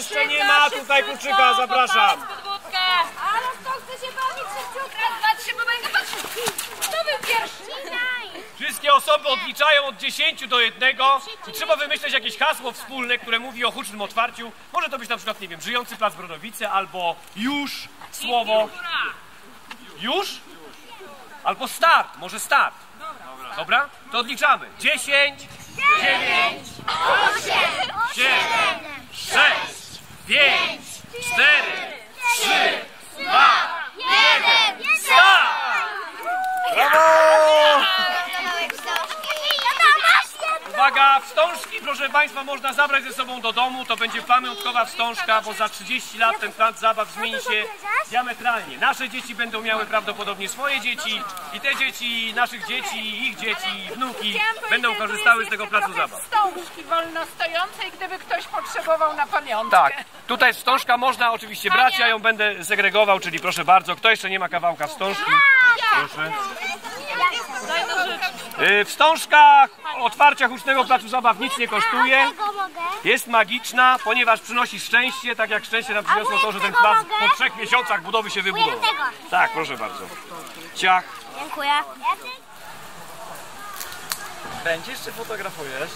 Jeszcze nie ma tutaj kurczyka, zapraszam. Ale kto chce się bawić szybciutko? Raz, dwa, trzy, bo będę patrzył. Kto był pierwszy? Wszystkie osoby odliczają od 10 do 1 i trzeba wymyśleć jakieś hasło wspólne, które mówi o hucznym otwarciu. Może to być na przykład, nie wiem, żyjący plac Brodowice albo już słowo. Już? Albo start, może start. Dobra? To odliczamy. 10, 9, 8, 7, 6, 10. Uwaga, wstążki, proszę Państwa, można zabrać ze sobą do domu. To będzie pamiątkowa wstążka, bo za 30 lat ten plac zabaw zmieni się diametralnie. Nasze dzieci będą miały prawdopodobnie swoje dzieci i te dzieci, naszych dzieci, ich dzieci, wnuki będą korzystały z tego placu zabaw. Wstążki wolno stojącej, gdyby ktoś potrzebował na pamiątkę. Tak, tutaj wstążka można oczywiście brać, ja ją będę segregował, czyli proszę bardzo, kto jeszcze nie ma kawałka wstążki? Proszę. Y, Wstążka otwarcia hucznego placu zabaw nic nie kosztuje. Jest magiczna, ponieważ przynosi szczęście, tak jak szczęście nam przyniosło to, że ten plac po trzech miesiącach budowy się wybudował. Tak, proszę bardzo. Ciach. Dziękuję. Będziesz czy fotografujesz?